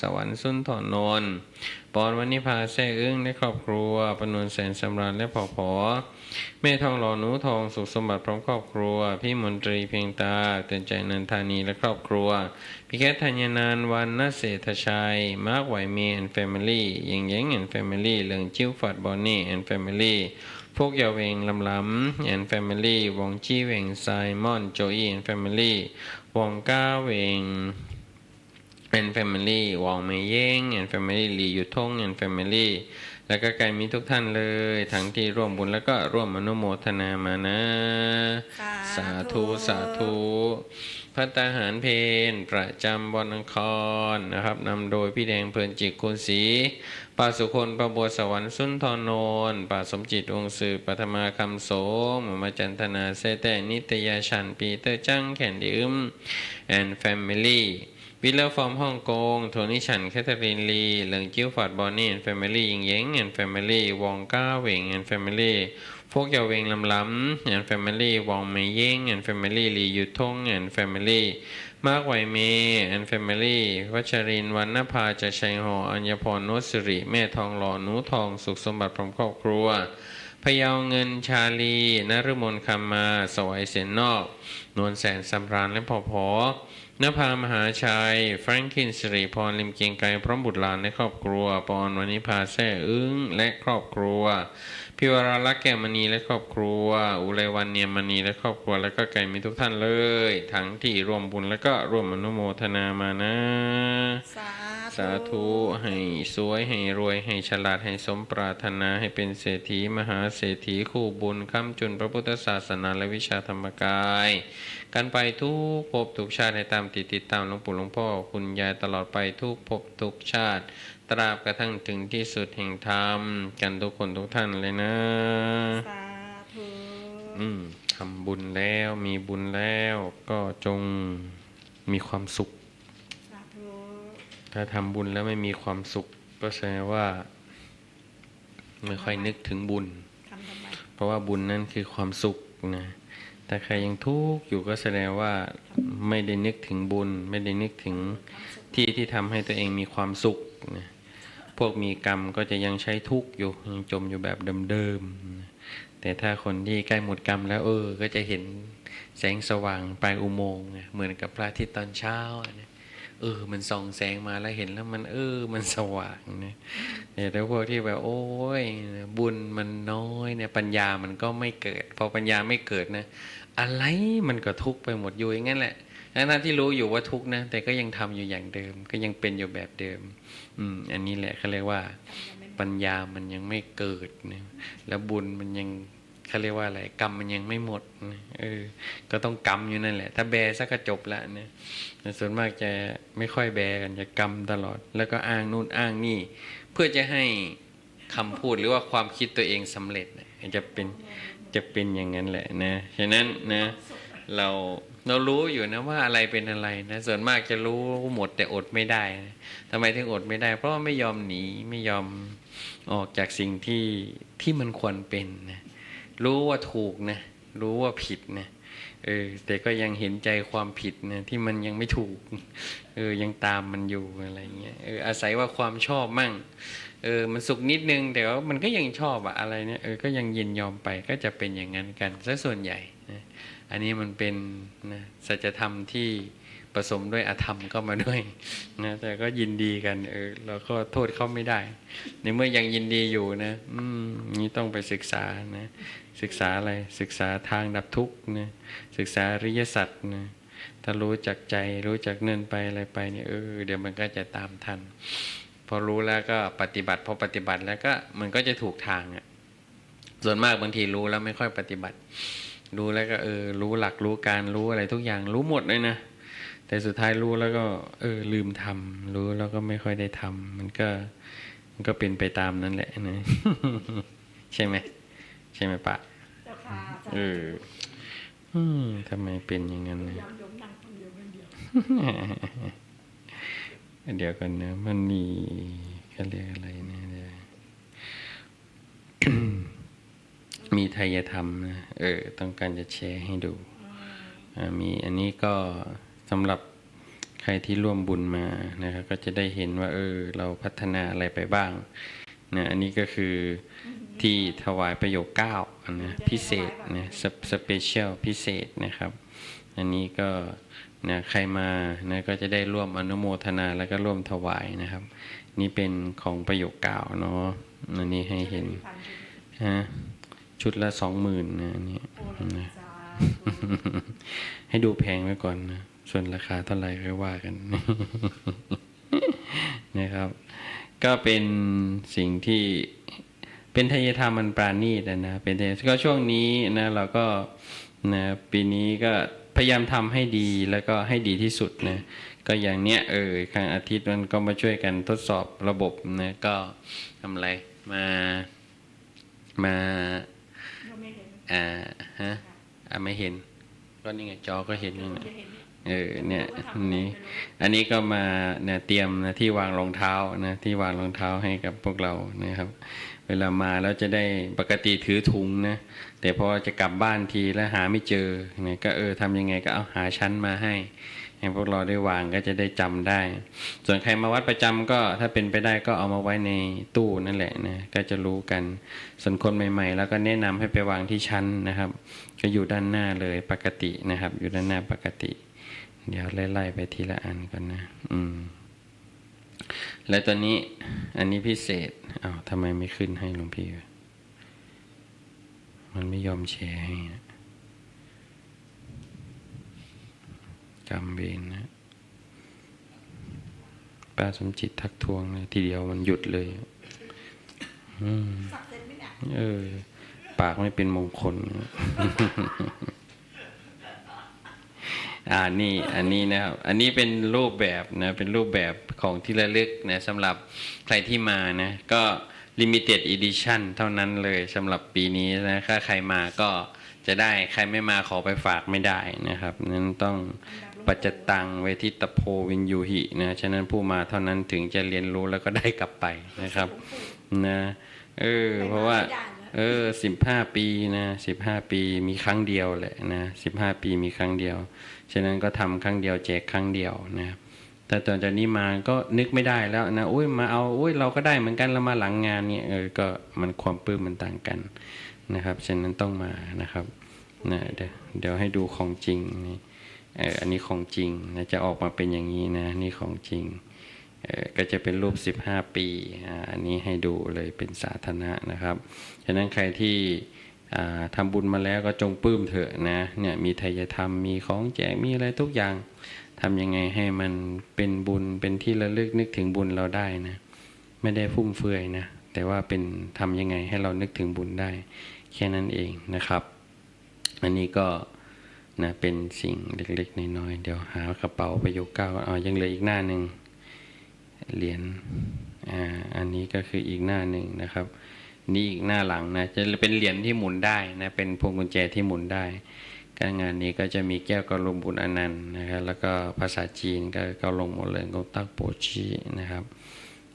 สวรรค์สุนทรนนท์ปอนวันนิพาแซ่อึ้งและครอบครัวปนวนแสนสำราญและผอผอแม่ทองหล่อหนูทองสุขสมบัติพร้อมครอบครัว พี่มนตรีเพียงตาเตือนใจนันทานีและครอบครัว พี่แคทธัญญานานวันนเศรษฐชัย มาร์คไหวเมย์แอนด์แฟมิลี่ยังยังแอนด์แฟมิลี่เหลืองจิ้วฝัดบอนนี่แอนด์แฟมิลี่พวกเยาเวงลำล้ำแอนแฟมิลี่วงจี้เวงไซมอนโจอี้แอนแฟมิลี่วงก้าเวง แอนแฟมิลี่วองเมยเย้งแอนแฟมิลี่ลีอยู่ทงแอนแฟมิลี่แล้วก็ไกลมีทุกท่านเลย ทั้งที่ร่วมบุญแล้วก็ร่วมอนุโมทนามานะ สาธุสาธุพัตตาหารเพนประจำวันอังคารนะครับนำโดยพี่แดงเพลินจิตคุณศรีป่าสุคนประบัวสวรรค์สุนทรโนนป่าสมจิตองค์สืบปัทมาคำโสมหมาจันทนาเซแต่นิตยาชันปีเตอร์จังแขนดิมแอนแฟมิลี่ วิลเลอร์ฟอร์มฮ่องกง โทนี่ฉัน แคทเธอรีนลีเหลิงจิ้วฟอร์ดบอนนี่แอนแฟมิลี่ยิงเย้งแอนแฟมิลี่วองก้าเวงแอนแฟมิลี่พวกเยาเวงลำล้ำแอนแฟมิลี่วองเมยเย้งแอนแฟมิลี่ลียูทงแอนแฟมิลี่มากไวเมแอนแฟมิลี่วัชรินทร์วันนภาจาชัยหออัญญพรนตสิริ แม่ทองหล่อหนูทองสุขสมบัติพร้อมครอบครัวพยาวเงินชาลีนฤมลคำมา สวัยเสียนนอก นวลแสนสำราญและพอพอ นภามหาชัย แฟรงคินสิริพรลิมเกียงไกรพร้อมบุตรหลานและครอบครัว ปอนวันิพาแซ่อึ้งและครอบครัว พิวราลักษ์แก้มณีและครอบครัว อุไรวันเนียมมณีและครอบครัว แล้วก็ไก่มีทุกท่านเลย ทั้งที่ร่วมบุญแล้วก็ร่วมอนุโมทนามานะ สาสาธุให้สวยให้รวยให้ฉลาดให้สมปรารถนาให้เป็นเศรษฐีมหาเศรษฐีคู่บุญค้ำจุนพระพุทธศาสนาและวิชาธรรมกาย กันไปทุกภพทุกชาติให้ตามติดติดตามหลวงปู่หลวงพ่อคุณยายตลอดไปทุกภพทุกชาติ ตราบกระทั่งถึงที่สุดแห่งธรรม กันทุกคนทุกท่านเลยนะสาธุอืมทำบุญแล้วมีบุญแล้วก็จงมีความสุขสาธุ ถ้าทำบุญแล้วไม่มีความสุข ก็แสดงว่า ไม่ค่อยนึกถึงบุญทำทำไมเพราะว่าบุญนั่นคือความสุขนะแต่ใครยังทุกข์อยู่ก็แสดงว่าไม่ได้นึกถึงบุญ ไม่ได้นึกถึงที่ที่ทำให้ตัวเองมีความสุขนะพวกมีกรรมก็จะยังใช้ทุกข์อยู่ยังจมอยู่แบบเดิมๆนะแต่ถ้าคนที่ใกล้หมดกรรมแล้วเออ ก็จะเห็นแสงสว่างปลายอุโมงค์ไงเหมือนกับพระอาทิตย์ตอนเช้าอะนะ เออ มันส่องแสงมาแล้วเห็นแล้วมัน เออ มันสว่างนะแต่พวกที่แบบโอ้ยบุญมันน้อยเนี่ยปัญญามันก็ไม่เกิด พอปัญญาไม่เกิดนะ อะไรมันก็ทุกข์ไปหมดอยู่อย่างนั้นแหละทั้งที่รู้อยู่ว่าทุกข์นะ แต่ก็ยังทำอยู่อย่างเดิม ก็ยังเป็นอยู่แบบเดิม อืม อันนี้แหละเขาเรียกว่า ปัญญามันยังไม่เกิดนะแล้วบุญมันยัง เขาเรียกว่าอะไรกรรมมันยังไม่หมดเออ ก็ต้องกรรมอยู่นั่นแหละ ถ้าแบสักก็จบละนะแต่ส่วนมากจะไม่ค่อยแบกันจะกรรมตลอด แล้วก็อ้างนู่นอ้างนี่ เพื่อจะให้คำพูดหรือว่าความคิดตัวเองสำเร็จจะเป็นจะเป็นอย่างนั้นแหละนะฉะนั้นนะเราเรารู้อยู่นะว่าอะไรเป็นอะไรนะส่วนมากจะรู้หมดแต่อดไม่ได้นะทำไมถึงอดไม่ได้ เพราะว่าไม่ยอมหนีไม่ยอมออกจากสิ่งที่ที่มันควรเป็นนะ รู้ว่าถูกนะ รู้ว่าผิดนะเออแต่ก็ยังเห็นใจความผิดนะที่มันยังไม่ถูก เออยังตามมันอยู่อะไรเงี้ยเอออาศัยว่าความชอบมั่ง เออมันสุขนิดนึงแต่ว่ามันก็ยังชอบอะอะไรเนี่ยเออก็ยังยินยอมไปก็จะเป็นอย่างนั้นกันซะส่วนใหญ่นะอันนี้มันเป็นนะสัจธรรมที่ผสมด้วยอธรรมเข้ามาด้วยนะแต่ก็ยินดีกัน เออเราก็โทษเขาไม่ได้ ในเมื่อยังยินดีอยู่นะ อืมนี่ต้องไปศึกษานะ ศึกษาอะไรศึกษาทางดับทุกข์นะศึกษาอริยสัจนะถ้ารู้จักใจรู้จักเนินไปอะไรไปเนี่ยเออเดี๋ยวมันก็จะตามทัน พอรู้แล้วก็ปฏิบัติพอปฏิบัติแล้วก็มันก็จะถูกทางอะส่วนมากบางทีรู้แล้วไม่ค่อยปฏิบัติ รู้แล้วก็เออรู้หลักรู้การรู้อะไรทุกอย่างรู้หมดเลยนะแต่สุดท้ายรู้แล้วก็ เออลืมทำรู้แล้วก็ไม่ค่อยได้ทำมันก็มันก็เป็นไปตามนั้นแหละนะใช่ไหม ใช่ไหมปะเจ้าค่ะเอออืมทำไมเป็นอย่างนั้นนะยอมยมนั่งคนเดียวคนเดียวเดี๋ยวกันนะมันมีเขาเรียกอะไรนะเดี๋ยวมีไทยธรรมนะเออ ต้องการจะแชร์ให้ดูอ่ามีอันนี้ก็สำหรับใครรที่ร่วมบุญมานะครับก็จะได้เห็นว่า เออ เราพัฒนาอะไรไปบ้าง นะอันนี้ก็คือที่ถวายประโยคเก้านะพิเศษนะสเปเชียลพิเศษนะครับ อันนี้ก็นะใครมานะก็จะได้ร่วมอนุโมทนาแล้วก็ร่วมถวายนะครับ นี่เป็นของประโยคเก้าเนาะอันนี้ให้เห็นฮะชุดละสองหมื่นนะอันนี้โอ้ละให้ดูแพงไว้ก่อนนะส่วนราคาเท่าไหร่ค่อยว่ากันนะครับ ก็เป็นสิ่งที่เป็นทายธรรมมันปราณีตอะนะเป็นทายก็ช่วงนี้นะเราก็นะปีนี้ก็พยายามทำให้ดีแล้วก็ให้ดีที่สุดนะก็อย่างเนี้ยเออครั้งอาทิตย์มันก็มาช่วยกันทดสอบระบบนะก็ทำอะไรมามาเราไม่เห็นอ่าฮะอ่าไม่เห็นก็นี่ไงจอก็เห็นอยู่นะจะ เห็นเออเนี่ยอันนี้ อันนี้ก็มาเนี่ยเตรียมนะที่วางรองเท้านะที่วางรองเท้าให้กับพวกเรานะครับ เวลามาแล้วจะได้ปกติถือถุงนะแต่พอจะกลับบ้านทีแล้วหาไม่เจอเนี่ยก็เออทำยังไงก็เอาหาชั้นมาให้ให้พวกเราได้วางก็จะได้จำได้ ส่วนใครมาวัดประจำก็ถ้าเป็นไปได้ก็เอามาไว้ในตู้นั่นแหละนะก็จะรู้กัน ส่วนคนใหม่ ๆ แล้วก็แนะนำให้ไปวางที่ชั้นนะครับ ก็อยู่ด้านหน้าเลยปกตินะครับ อยู่ด้านหน้าปกติ เดี๋ยวไล่ๆไปทีละอันก่อนนะ อืม แล้วตอนนี้ อันนี้พิเศษอ้าวทำไมไม่ขึ้นให้หลวงพี่วะมันไม่ยอมแชร์ให้นะกรรมเวรนะป้าสมจิตทักทวงเลยทีเดียวมันหยุดเลย อืมสักเสร็จไหมเนี่ยเออ ปากไม่เป็นมงคล อ่านี่อันนี้นะครับ อันนี้เป็นรูปแบบนะเป็นรูปแบบของที่ระลึกนะสำหรับใครที่มานะก็ limited edition เท่านั้นเลยสำหรับปีนี้นะถ้าใครมาก็จะได้ใครไม่มาขอไปฝากไม่ได้นะครับนั้นต้องปัจจตังเวทิตโพวินยูหินะฉะนั้นผู้มาเท่านั้นถึงจะเรียนรู้แล้วก็ได้กลับไปนะครับนะเออเพราะว่าเออสิบห้าปีนะสิบห้าปีมีครั้งเดียวแหละนะสิบห้าปีมีครั้งเดียว ฉะนั้นก็ทำครั้งเดียวแจกครั้งเดียวนะแต่ตอนจากนี้มาก็นึกไม่ได้แล้วนะอุ้ยมาเอาอุ้ยเราก็ได้เหมือนกันเรามาหลังงานเนี่ยเออก็มันความปลื้มมันต่างกันนะครับฉะนั้นต้องมานะครับนะเดี๋ยวเดี๋ยวให้ดูของจริงนี่เอออันนี้ของจริงนะจะออกมาเป็นอย่างนี้นะนี่ของจริงเออก็จะเป็นรูป 15 ปีอ่าอันนี้ให้ดูเลยเป็นสาธารณะนะครับฉะนั้นใครที่ อ่าทำบุญมาแล้วก็จงปลื้มเถอะนะเนี่ยมีไทยธรรมมีของแจกมีอะไรทุกอย่างทำยังไงให้มันเป็นบุญเป็นที่ระลึกนึกถึงบุญเราได้นะไม่ได้ฟุ่มเฟือยนะแต่ว่าเป็นทำยังไงให้เรานึกถึงบุญได้ แค่นั้นเองนะครับ อันนี้ก็นะเป็นสิ่งเล็กๆน้อยๆเดี๋ยวหากระเป๋าประโยคเก้าอ๋อยังเหลืออีกหน้าหนึ่งเหรียญอ่าอันนี้ก็คืออีกหน้าหนึ่งนะครับ นี่อีกหน้าหลังนะจะเป็นเหรียญที่หมุนได้นะเป็นพวงกุญแจที่หมุนได้การงานนี้ก็จะมีแก้วกระลมบุญอนันต์นะครับแล้วก็ภาษาจีนก็เกาลงหมดเลยกงตักโปชีนะครับ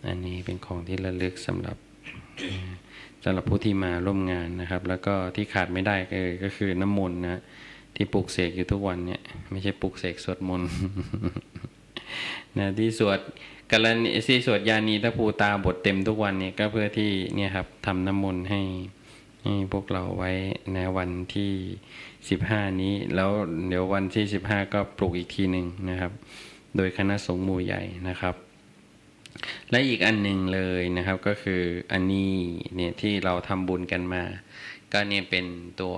อันนี้เป็นของที่ระลึกสำหรับสำหรับผู้ที่มาร่วมงานนะครับ แล้วก็ที่ขาดไม่ได้ก็คือก็คือน้ำมนต์นะที่ปลุกเสกอยู่ทุกวันเนี่ยไม่ใช่ปลุกเสกสวดมนต์นะที่สวด กรณีที่สวดยานีตะภูตาบทเต็มทุกวันเนี่ยก็เพื่อที่เนี่ยครับทำน้ำมนต์ให้ให้พวกเราไว้ในวันที่สิบห้านี้ แล้วเดี๋ยววันที่สิบห้าก็ปลุกอีกทีหนึ่งนะครับ โดยคณะสงฆ์หมู่ใหญ่นะครับ และอีกอันหนึ่งเลยนะครับก็คืออันนี้เนี่ยที่เราทำบุญกันมา ก็เนี่ยเป็นตัว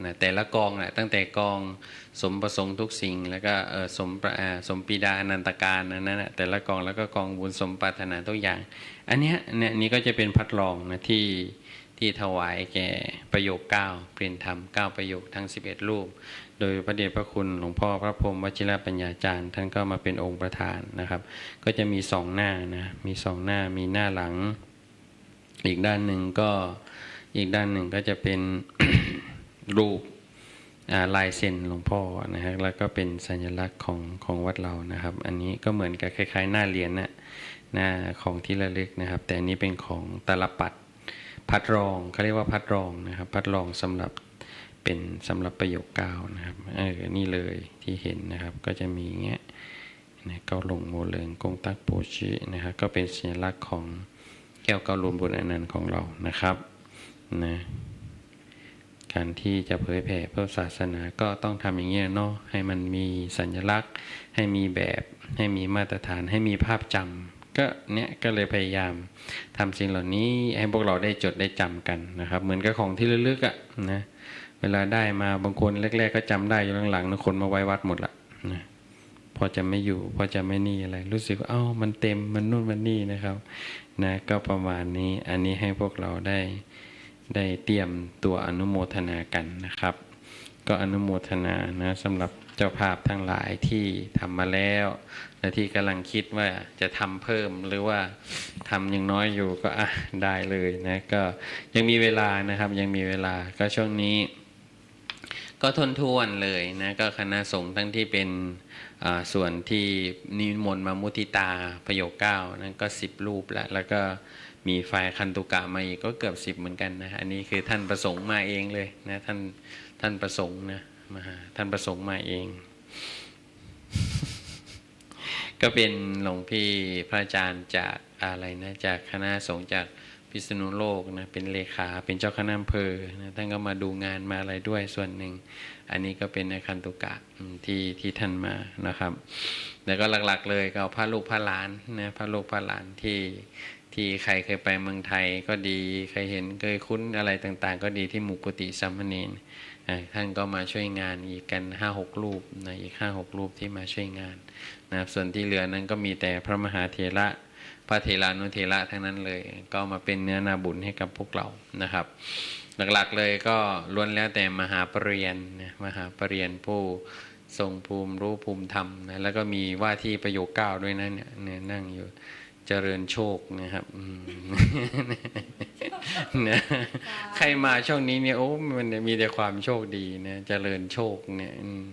นะแต่ละกองแหละตั้งแต่กอง สมประสงค์ทุกสิ่ง แล้วก็สมประสมปีดาอนันตการอันนั้นนะแต่ละกองแล้วก็กองบุญสมปรารถนาทุกอย่าง อันเนี้ยเนี่ยนี่ก็จะเป็นพัดรองนะที่ที่ถวายแก่ประโยคเก้าเปลี่ยนธรรมเก้าประโยคทั้ง 11 รูป โดยพระเดชพระคุณหลวงพ่อพระพรมวชิรปัญญาจารย์ ท่านก็มาเป็นองค์ประธานนะครับ ก็จะมีสองหน้านะมีสองหน้ามีหน้าหลัง อีกด้านหนึ่งก็อีกด้านหนึ่งก็จะเป็นรูป ลายเซ็นหลวงพ่อนะฮะแล้วก็เป็นสัญลักษณ์ของของวัดเรานะครับ อันนี้ก็เหมือนกับคล้ายๆ หน้าเหรียญนะหน้าของที่ระลึกนะครับ แต่อันนี้เป็นของตลปัดพัดรองเขาเรียกว่าพัดรองนะครับ พัดรองสำหรับเป็นสำหรับประโยคเก้านะครับเออนี่เลยที่เห็นนะครับก็จะมีเงี้ยนะเกาหลงโมเลิงกงตักโปชินะครับก็เป็นสัญลักษณ์ของแก้วเกาหลวงบุญอนันต์ของเรานะครับนะ การที่จะเผยแผ่เพื่อศาสนาก็ต้องทำอย่างนี้เนาะให้มันมีสัญลักษณ์ ให้มีแบบ ให้มีมาตรฐาน ให้มีภาพจำก็เนี้ยก็เลยพยายามทำสิ่งเหล่านี้ให้พวกเราได้จดได้จำกันนะครับ เหมือนกับของที่ลึกๆอะ่ะนะเวลาได้มาบางคนแรก ๆ ก็จำได้อยู่หลังๆนะคนมาไว้วัดหมดละนะพอจะไม่อยู่ พอจะไม่นี่อะไร รู้สึกว่าเอ้ามันเต็มมันนู่นมันนี่นะครับนะก็ประมาณนี้อันนี้ให้พวกเราได้ ได้เตรียมตัวอนุโมทนากันนะครับ ก็อนุโมทนานะสำหรับเจ้าภาพทั้งหลายที่ทำมาแล้ว และที่กำลังคิดว่าจะทำเพิ่มหรือว่าทำยังน้อยอยู่ก็อะได้เลยนะก็ยังมีเวลานะครับยังมีเวลาก็ช่วงนี้ ก็ทนทวนเลยนะก็คณะสงฆ์ทั้งที่เป็นส่วนที่นิมนต์มามุทิตาประโยคเก้านั้นก็สิบรูปแล้วแล้วก็ มีไฟคันตุกะมาอีกก็เกือบสิบเหมือนกันนะอันนี้คือท่านประสงค์มาเองเลยนะท่านท่านประสงค์นะมาท่านประสงค์มาเอง ก็เป็นหลวงพี่พระอาจารย์จากอะไรนะจากคณะสงฆ์จากพิษณุโลกนะเป็นเลขาเป็นเจ้าคณะอำเภอนะท่านก็มาดูงานมาอะไรด้วยส่วนหนึ่ง อันนี้ก็เป็นในคันตุกะที่ที่ท่านมานะครับ แล้วก็หลักๆเลยก็เอาพระลูกพระหลานนะพระลูกพระหลานที่ ที่ใครเคยไปเมืองไทยก็ดีใครเห็นเคยคุ้นอะไรต่างๆ ก็ดีที่หมู่กุฏิสัมมเนนอ่าท่านก็มาช่วยงานอีกกันห้าหกรูปนะอีกห้าหกรูปที่มาช่วยงานนะครับส่วนที่เหลือนั้นก็มีแต่พระมหาเถระพระเถรานุเถระทั้งนั้นเลย ก็มาเป็นเนื้อนาบุญให้กับพวกเรานะครับ หลักๆเลยก็ล้วนแล้วแต่มหาปรริญญานะมหาปรริญญาผู้ทรงภูมิรู้ภูมิธรรมนะแล้วก็มีว่าที่ประโยคเก้าด้วยนะเนี่ยนั่งอยู่ เจริญโชคนะครับอืมนะใครมาช่วงนี้เนี่ยโอ้มันมีแต่ความโชคดีนะเจริญโชคเนี่ยอืม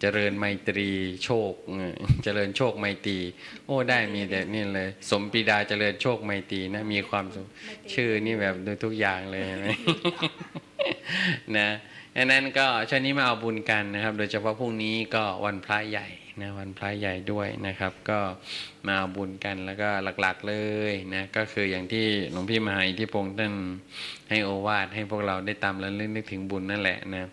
เจริญไมตรีโชคเออเจริญโชคไมตรี โอ้ได้มีแต่นี่เลย สมปีดาเจริญโชคไมตรีนะมีความสุขชื่อนี่แบบดูทุกอย่างเลยเห็นไหมนะดังนั้นก็ช่วงนี้มาเอาบุญกันนะครับ โดยเฉพาะพรุ่งนี้ก็วันพระใหญ่ นะวันพระใหญ่ด้วยนะครับ ก็มาเอาบุญกันแล้วก็หลักๆเลยนะก็คืออย่างที่หลวงพี่มหาอิทธิพงศ์ท่านให้โอวาทให้พวกเราได้ตามและลึกนึกถึงบุญนั่นแหละนะ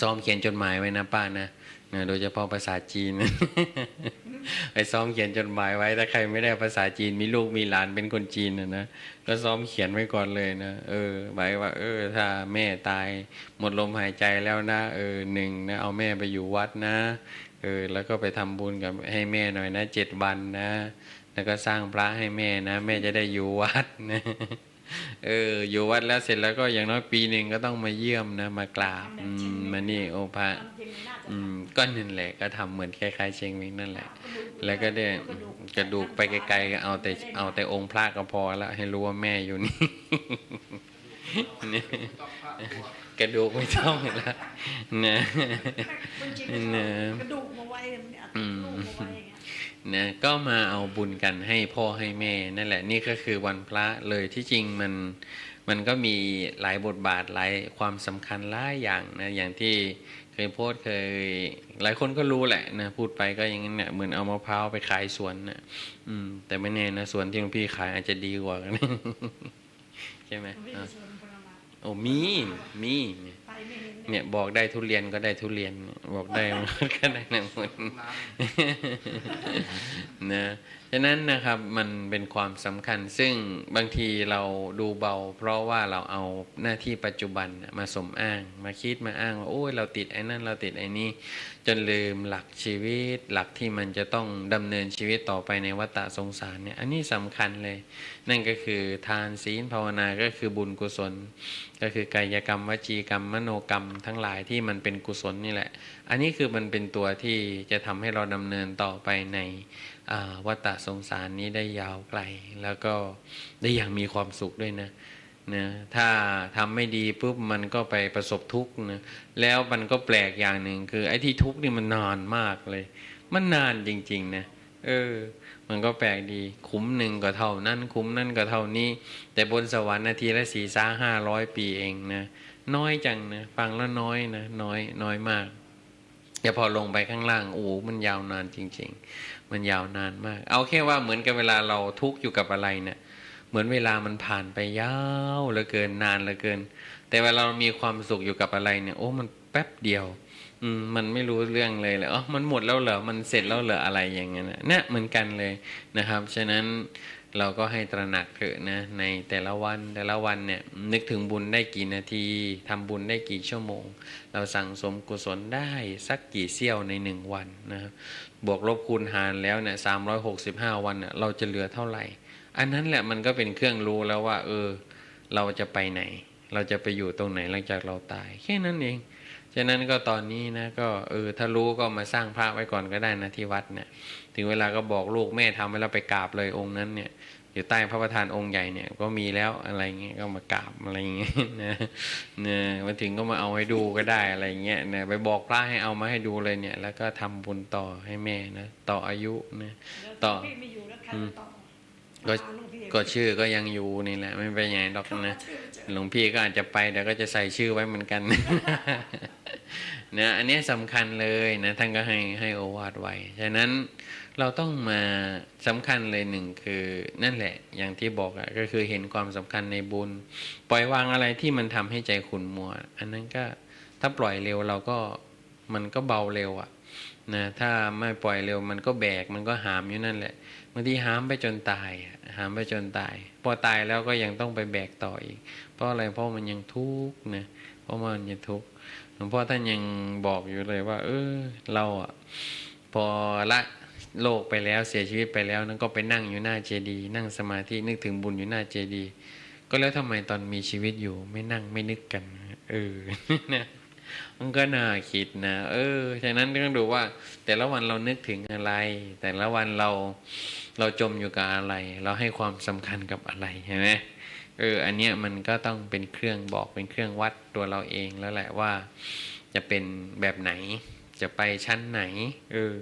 ซ้อมเขียนจดหมายไว้นะป้านะนะโดยเฉพาะภาษาจีนไปซ้อมเขียนจดหมายไว้ถ้าใครไม่ได้ภาษาจีนมีลูกมีหลานเป็นคนจีนนะนะก็ซ้อมเขียนไว้ก่อนเลยนะเออหมายว่า เออ ถ้าแม่ตายหมดลมหายใจแล้วนะเออหนึ่งนะเอาแม่ไปอยู่วัดนะ เออแล้วก็ไปทำบุญกับให้แม่หน่อยนะเจ็ดวันนะ แล้วก็สร้างพระให้แม่นะ แม่จะได้อยู่วัดนะเออ อยู่วัดแล้วเสร็จแล้วก็อย่างน้อยปีหนึ่งก็ต้องมาเยี่ยมนะมากราบอืมมานี่โอภาจริงๆน่าจะอืมก็นั่นแหละก็ทำเหมือนคล้ายๆเชียงวิงนั่นแหละ แล้วก็ได้กระดูกไปไกลๆก็เอาแต่เอาแต่องค์พระก็พอแล้วให้รู้ว่าแม่อยู่นี่ เนี่ยกระดูกไม่ต้องแล้วนะคนจีนเนอะกระดูกมาไว้เนี่ยอืมลูกมาไว้อย่างเงี้ยนะก็มาเอาบุญกันให้พ่อให้แม่นั่นแหละ นี่ก็คือวันพระเลยที่จริงมันมันก็มีหลายบทบาทหลายความสำคัญหลายอย่างนะอย่างที่เคยโพสต์เคย หลายคนก็รู้แหละนะพูดไปก็อย่างนั้นเนี่ยเหมือนเอามะพร้าวไปขายสวนนะอืม แต่ไม่แน่นะสวนที่หลวงพี่ขายอาจจะดีกว่ากันใช่ไหมผมไม่อะได้ชวนคนละมาโอ้มีมีเนี่ยบอกได้ทุเรียนก็ได้ทุเรียน บอกได้ก็ได้หนังคนนะฉะนั้นนะครับมันเป็นความสำคัญซึ่งบางทีเราดูเบา เพราะว่าเราเอาหน้าที่ปัจจุบันมาสมอ้าง มาคิดมาอ้างว่าโอ้ยเราติดไอ้นั่นเราติดไอ้นี่ จนลืมหลักชีวิต หลักที่มันจะต้องดำเนินชีวิตต่อไปในวัฏสงสารเนี่ยอันนี้สำคัญเลย นั่นก็คือทานศีลภาวนาก็คือบุญกุศล ก็คือกายกรรมวจีกรรม มโนกรรม ทั้งหลายที่มันเป็นกุศลนี่แหละ อันนี้คือมันเป็นตัวที่จะทำให้เราดำเนินต่อไปในวัฏสงสารนี้ได้ยาวไกล แล้วก็ได้อย่างมีความสุขด้วยนะ นะถ้าทำไม่ดีปุ๊บมันก็ไปประสบทุกข์นะแล้วมันก็แปลกอย่างหนึ่งคือ ไอ้ที่ทุกข์นี่มันนานมากเลย มันนานจริงๆนะเออ มันก็แปลกดีคุ้มหนึ่งก็เท่านั้นคุ้มนั่นก็เท่านี้ แต่บนสวรรค์นาทีละสี่สาห้าร้อยปีเองนะน้อยจังนะฟังแล้วน้อยนะน้อยน้อยมากแต่พอลงไปข้างล่างโอ้โหมันยาวนานจริง ๆ มันยาวนานมาก เอาแค่ว่าเหมือนกับเวลาเราทุกข์อยู่กับอะไรเนี่ย เหมือนเวลามันผ่านไปยาวเหลือเกินนานเหลือเกิน แต่เวลาเรามีความสุขอยู่กับอะไรเนี่ย โอ้มันแป๊บเดียว อืมมันไม่รู้เรื่องเลยเลยอ๋อมันหมดแล้วเหรอมันเสร็จแล้วเหรออะไรอย่างเงี้ยนะเนี่ยเหมือนกันเลยนะครับ ฉะนั้นเราก็ให้ตระหนักเถอะนะ ในแต่ละวันแต่ละวันเนี่ย นึกถึงบุญได้กี่นาทีทำบุญได้กี่ชั่วโมง เราสั่งสมกุศลได้สักกี่เสี้ยวในหนึ่งวันนะครับบวกลบคูณหารแล้วเนี่ยสามร้อยหกสิบห้าวันเนี่ยเราจะเหลือเท่าไหร่ อันนั้นแหละมันก็เป็นเครื่องรู้แล้วว่า เออ เราจะไปไหน เราจะไปอยู่ตรงไหนหลังจากเราตาย แค่นั้นเองฉะนั้นก็ตอนนี้นะก็เออถ้ารู้ก็มาสร้างพระไว้ก่อนก็ได้นะที่วัดเนี่ย ถึงเวลาก็บอกลูกแม่ทำไว้แล้วไปกราบเลยองค์นั้นเนี่ยอยู่ใต้พระประธานองค์ใหญ่เนี่ยก็มีแล้วอะไรเงี้ยก็มากราบอะไรเงี้ยนะเนี่ยมาถึงก็มาเอาให้ดูก็ได้อะไรเงี้ยเนี่ยไปบอกพระให้เอามาให้ดูเลยเนี่ย แล้วก็ทำบุญต่อให้แม่นะต่ออายุนะต่อ ก็มาลูพี่ก็ชื่อก็ยังอยู่นี่แหละ ไม่ไปไหนหรอกเขานะชื่อเจอหลวงพี่ก็อาจจะไปเดี๋ยวก็จะใส่ชื่อไว้เหมือนกันนะอันนี้สำคัญเลยนะท่านก็ให้ให้โอวาทไว้ฉะนั้นเราต้องมาสำคัญเลยหนึ่งคือนั่นแหละอย่างที่บอกอะก็คือเห็นความสำคัญในบุญ ปล่อยวางอะไรที่มันทำให้ใจขุ่นมัว อันนั้นก็ถ้าปล่อยเร็วเราก็มันก็เบาเร็วอะ นะถ้าไม่ปล่อยเร็วมันก็แบกมันก็หามอยู่นั่นแหละบางทีหามไปจนตาย หามไปจนตาย พอตายแล้วก็ยังต้องไปแบกต่ออีก เพราะอะไรเพราะมันยังทุกข์นะเพราะมันยังทุกข์หลวงพ่อท่านยังบอกอยู่เลยว่า เออ เราอะพอละโลกไปแล้วเสียชีวิตไปแล้วนั่นก็ไปนั่งอยู่หน้าเจดีนั่งสมาธินึกถึงบุญอยู่หน้าเจดีก็แล้วทำไมตอนมีชีวิตอยู่ ไม่นั่งไม่นึกกัน เออนะ มันก็น่าคิดนะ เออฉะนั้นต้องดูว่า แต่ละวันเรานึกถึงอะไร แต่ละวันเราเราจมอยู่กับอะไร เราให้ความสำคัญกับอะไรใช่ไหมเออ อันเนี้ยมันก็ต้องเป็นเครื่องบอกเป็นเครื่องวัดตัวเราเองแล้วแหละว่า จะเป็นแบบไหน จะไปชั้นไหน เออ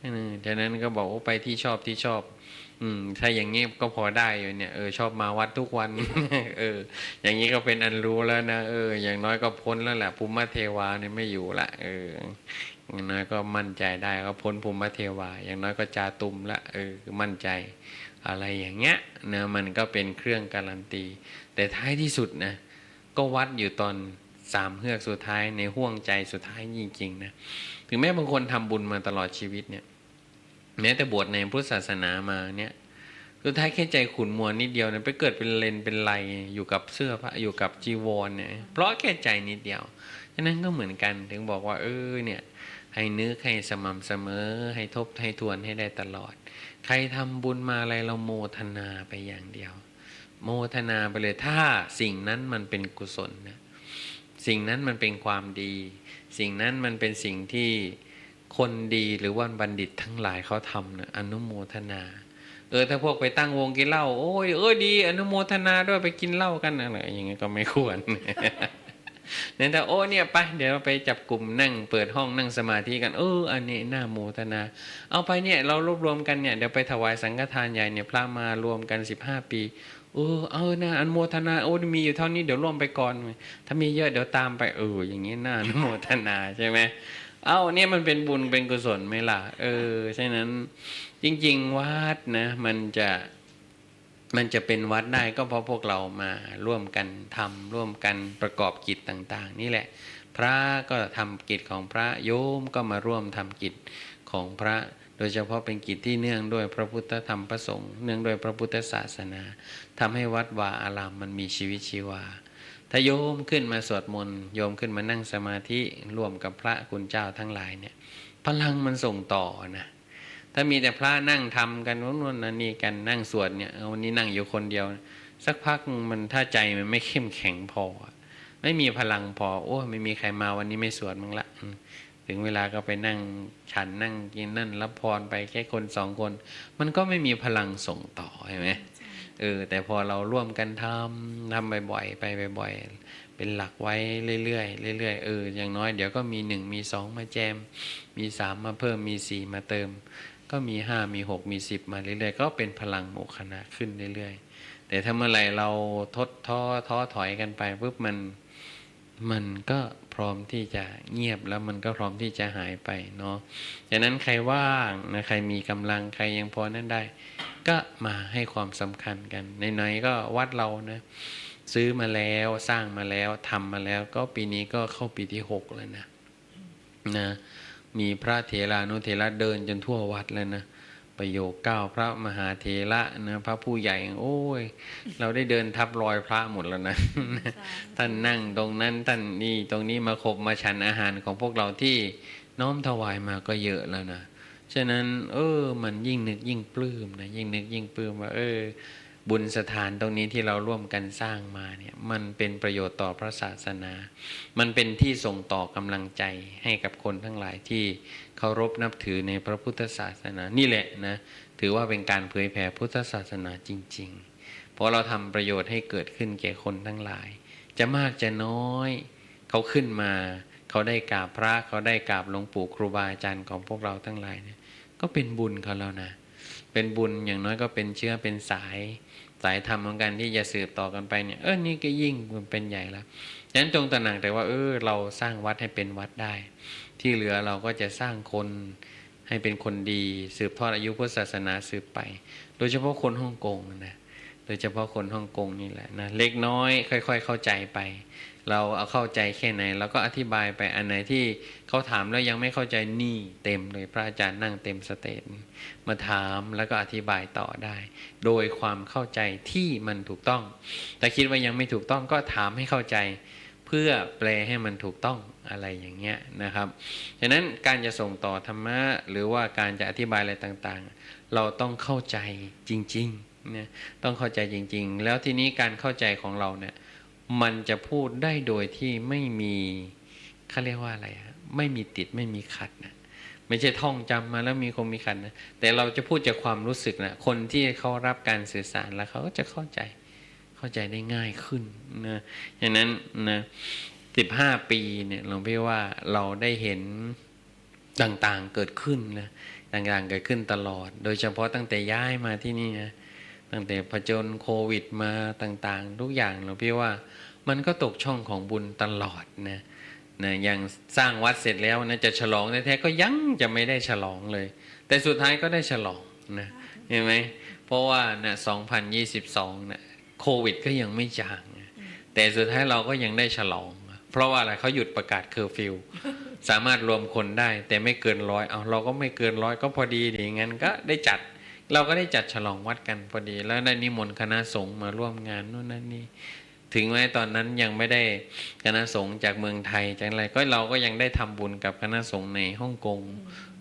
เออฉะนั้นก็บอกว่าไปที่ชอบที่ชอบ อืม ถ้าอย่างงี้ก็พอได้อยู่เนี่ยเออชอบมาวัดทุกวัน เออ อย่างนี้ก็เป็นอันรู้แล้วนะเออ อย่างน้อยก็พ้นแล้วแหละภูมิเทวาเนี่ยไม่อยู่ละเอออย่างน้อยก็มั่นใจได้ก็พ้นภูมิเทวา อย่างน้อยก็จาตุมละเออมั่นใจ อะไรอย่างเงี้ยนะมันก็เป็นเครื่องการันตี แต่ท้ายที่สุดนะก็วัดอยู่ตอนสามเฮือกสุดท้ายในห่วงใจสุดท้ายจริงๆนะถึงแม้บางคนทำบุญมาตลอดชีวิตเนี่ย แม้แต่บวชในพุทธศาสนามาเนี่ยสุดท้ายแค่ใจขุนมัวนิดเดียวเนี่ยไปเกิดเป็นเลนเป็นไรอยู่กับเสื้อผ้าอยู่กับจีวรเนี่ยเพราะแค่ใจนิดเดียวฉะนั้นก็เหมือนกันถึงบอกว่า เออเนี่ยให้นึกให้สม่ำเสมอ ให้ทบให้ทวนให้ได้ตลอด ใครทำบุญมาอะไรเราโมทนาไปอย่างเดียว โมทนาไปเลยถ้าสิ่งนั้นมันเป็นกุศลนะสิ่งนั้นมันเป็นความดี สิ่งนั้นมันเป็นสิ่งที่ คนดีหรือว่าบัณฑิตทั้งหลายเขาทำนะอนุโมทนา เออถ้าพวกไปตั้งวงกินเหล้าโอ้ยเออดี อนุโมทนาด้วยไปกินเหล้ากันอะไรอย่างเงี้ยก็ไม่ควรเนี่ยแต่โอ้เนี่ยไปเดี๋ยวเราไปจับกลุ่มนั่งเปิดห้องนั่งสมาธิกันเอออันนี้น่าโมทนา เอาไปเนี่ยเรารวบรวมกันเนี่ยเดี๋ยวไปถวายสังฆทานใหญ่เนี่ยพระมารวมกันสิบห้าปีเออเออนะอันโมทนาโอ้มีอยู่เท่านี้เดี๋ยวร่วมไปก่อนถ้ามีเยอะเดี๋ยวตามไปเอออย่างนี้น่าอนุโมทนาใช่ไหม เอาเนี่ยมันเป็นบุญเป็นกุศลไหมล่ะ เออฉะนั้น จริง ๆ วัดนะ มันจะมันจะเป็นวัดได้ก็เพราะพวกเรามาร่วมกันทำร่วมกันประกอบกิจต่าง ๆ นี่แหละ พระก็ทำกิจของพระโยมก็มาร่วมทำกิจของพระโดยเฉพาะเป็นกิจที่เนื่องด้วยพระพุทธธรรมประสงค์เนื่องด้วยพระพุทธศาสนาทำให้วัดวาอารามมันมีชีวิตชีวา ถ้าโยมขึ้นมาสวดมนต์โยมขึ้นมานั่งสมาธิร่วมกับพระคุณเจ้าทั้งหลายเนี่ย พลังมันส่งต่อนะถ้ามีแต่พระนั่งทำกันนู่นนั่นนี่กันนั่งสวดเนี่ยวันนี้นั่งอยู่คนเดียว สักพักมันถ้าใจมันไม่เข้มแข็งพอ ไม่มีพลังพอ โอ้ไม่มีใครมาวันนี้ไม่สวดมั้งละถึงเวลาก็ไปนั่งฉันนั่งกินนั่นรับพรไปแค่คนสองคน มันก็ไม่มีพลังส่งต่อใช่ไหม เออแต่พอเราร่วมกันทำทำบ่อยๆไปบ่อยๆเป็นหลักไว้เรื่อยๆเรื่อยๆเอออย่างน้อยเดี๋ยวก็มีหนึ่งมีสองมาแจม มีสามมาเพิ่มมีสี่มาเติม ก็มีห้ามีหกมีสิบมาเรื่อยๆ ก็เป็นพลังโมคณะขึ้นเรื่อยๆ แต่ถ้าเมื่อไหร่เราทดท้อท้อถอยกันไปปุ๊บมันมันก็พร้อมที่จะเงียบแล้วมันก็พร้อมที่จะหายไปเนาะดังนั้นใครว่างนะใครมีกำลังใครยังพอนั่นได้ ก็มาให้ความสำคัญกันไหนๆก็วัดเรานะ ซื้อมาแล้วสร้างมาแล้วทำมาแล้ว ก็ปีนี้ก็เข้าปีที่หกแล้วนะนะมีพระเถรานุเถระเดินจนทั่ววัดแล้วนะประโยคเก้าพระมหาเถระนะพระผู้ใหญ่ โอ้ย เราได้เดินทับรอยพระหมดแล้วนะท่านนั่งตรงนั้นท่านนี่ตรงนี้มาคบมาฉันอาหารของพวกเราที่น้อมถวายมาก็เยอะแล้วนะ ฉะนั้น เออ มันยิ่งนึกยิ่งปลื้มนะยิ่งนึกยิ่งปลื้มว่า เออ บุญสถานตรงนี้ที่เราร่วมกันสร้างมาเนี่ย มันเป็นประโยชน์ต่อพระศาสนา มันเป็นที่ส่งต่อกำลังใจให้กับคนทั้งหลายที่เคารพนับถือในพระพุทธศาสนานี่แหละนะถือว่าเป็นการเผยแผ่พุทธศาสนาจริง ๆ เพราะเราทำประโยชน์ให้เกิดขึ้นแก่คนทั้งหลาย จะมากจะน้อย เขาขึ้นมา เขาได้กราบพระเขาได้กราบหลวงปู่ครูบาอาจารย์ของพวกเราทั้งหลายเนี่ยก็เป็นบุญเขาแล้วนะ เป็นบุญอย่างน้อยก็เป็นเชื้อเป็นสายสายธรรมของการที่จะสืบต่อกันไปเนี่ยเออนี่ก็ยิ่งมันเป็นใหญ่แล้วฉะนั้นจงตระหนักแต่ว่า เออ เราสร้างวัดให้เป็นวัดได้ ที่เหลือเราก็จะสร้างคนให้เป็นคนดี สืบทอดอายุพุทธศาสนาสืบไป โดยเฉพาะคนฮ่องกงนะโดยเฉพาะคนฮ่องกงนี่แหละนะเล็กน้อย ค่อย ๆ เข้าใจไป เราเอาเข้าใจแค่ไหนเราก็อธิบายไปอันไหนที่เขาถามแล้วยังไม่เข้าใจนี่เต็มเลยพระอาจารย์นั่งเต็มสเตจมาถามแล้วก็อธิบายต่อได้ โดยความเข้าใจที่มันถูกต้อง แต่คิดว่ายังไม่ถูกต้องก็ถามให้เข้าใจ เพื่อแปลให้มันถูกต้องอะไรอย่างเงี้ยนะครับฉะนั้นการจะส่งต่อธรรมะหรือว่าการจะอธิบายอะไรต่างๆ เราต้องเข้าใจจริงๆเนี่ยต้องเข้าใจจริง ๆ แล้วทีนี้การเข้าใจของเราเนี่ย มันจะพูดได้โดยที่ไม่มีเขาเรียกว่าอะไรฮะไม่มีติดไม่มีขัดนะไม่ใช่ท่องจำมาแล้วมีคงมีขัดนะแต่เราจะพูดจากความรู้สึกนะคนที่เขารับการสื่อสารแล้วเขาก็จะเข้าใจเข้าใจได้ง่ายขึ้นนะฉะนั้นนะสิบห้าปีเนี่ยหลวงพี่ว่าเราได้เห็นต่างๆเกิดขึ้นนะต่างๆเกิดขึ้นตลอด โดยเฉพาะตั้งแต่ย้ายมาที่นี่นะ ตั้งแต่ผจญโควิดมาต่างๆ ทุกอย่างเราพี่ว่ามันก็ตกช่องของบุญตลอดนะนะอย่างสร้างวัดเสร็จแล้วนะจะฉลองแท้ๆก็ยังจะไม่ได้ฉลองเลย แต่สุดท้ายก็ได้ฉลองนะเห็นไหมเพราะว่านะ2022นะโควิดก็ยังไม่จางนะแต่สุดท้ายเราก็ยังได้ฉลอง เพราะว่าอะไรเขาหยุดประกาศเคอร์ฟิวสามารถรวมคนได้ แต่ไม่เกินร้อยเอาเราก็ไม่เกินร้อยก็พอดีดีงั้นก็ได้จัด เราก็ได้จัดฉลองวัดกันพอดี แล้วได้นิมนต์คณะสงฆ์มาร่วมงานนู่นนั่นนี่ถึงแม้ตอนนั้นยังไม่ได้คณะสงฆ์จากเมืองไทยจากอะไรก็เราก็ยังได้ทำบุญกับคณะสงฆ์ในฮ่องกง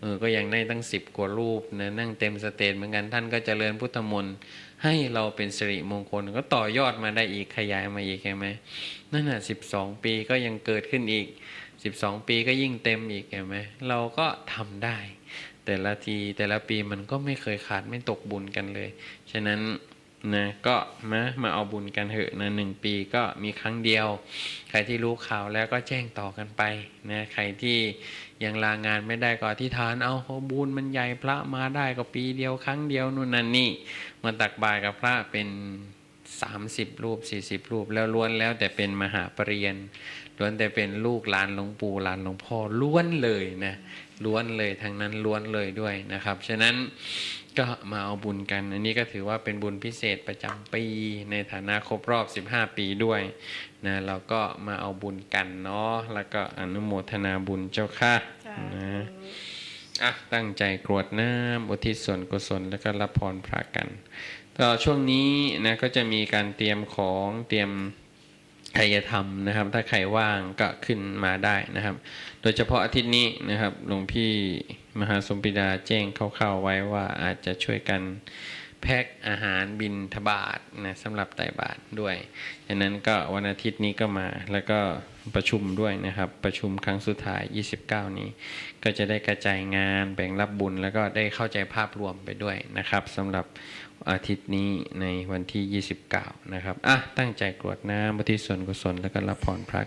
เออก็ยังได้ตั้งสิบกว่ารูปนะนั่งเต็มสเตจเหมือนกันท่านก็เจริญพุทธมนต์ให้เราเป็นสิริมงคลก็ต่อยอดมาได้อีกขยายมาอีกใช่ไหมนั่นน่ะสิบสองปีก็ยังเกิดขึ้นอีกสิบสองปีก็ยิ่งเต็มอีกเห็นไหมเราก็ทำได้ แต่ละทีแต่ละปีมันก็ไม่เคยขาดไม่ตกบุญกันเลย ฉะนั้นนะก็มามาเอาบุญกันเถอะนะหนึ่งปีก็มีครั้งเดียว ใครที่รู้ข่าวแล้วก็แจ้งต่อกันไปนะใครที่ยังลางานไม่ได้ก็อธิษฐานเอาบุญมันใหญ่พระมาได้ก็ปีเดียวครั้งเดียวนู่นนั่นนี่มาตักบาตรกับพระเป็นสามสิบรูปสี่สิบรูปแล้วล้วนแล้วแต่เป็นมหาปรริญญาล้วนแต่เป็นลูกหลานหลวงปู่หลานหลวงพ่อล้วนเลยนะ ล้วนเลยทั้งนั้นล้วนเลยด้วยนะครับ ฉะนั้นก็มาเอาบุญกัน อันนี้ก็ถือว่าเป็นบุญพิเศษประจำปี ในฐานะครบรอบ 15 ปีด้วยนะเราก็มาเอาบุญกันเนาะแล้วก็อนุโมทนาบุญเจ้าค่ะจ้านะอะตั้งใจกรวดน้ำอุทิศส่วนกุศลแล้วก็รับพรพระกันต่อช่วงนี้นะก็จะมีการเตรียมของเตรียม ใครจะทำนะครับ ถ้าใครว่างก็ขึ้นมาได้นะครับ โดยเฉพาะอาทิตย์นี้นะครับหลวงพี่มหาสมปิดาแจ้งคร่าวๆไว้ว่าอาจจะช่วยกันแพ็คอาหารบินทบาทนะสำหรับไต่บาทด้วยดังนั้นก็วันอาทิตย์นี้ก็มาแล้วก็ประชุมด้วยนะครับ ประชุมครั้งสุดท้าย 29 นี้ ก็จะได้กระจายงานแบ่งรับบุญ แล้วก็ได้เข้าใจภาพรวมไปด้วยนะครับสำหรับ อาทิตย์นี้ในวันที่ 29 นะครับ อะ ตั้งใจกรวดน้ำบุทิศส่วนกุศลแล้วก็รับพรพระกัน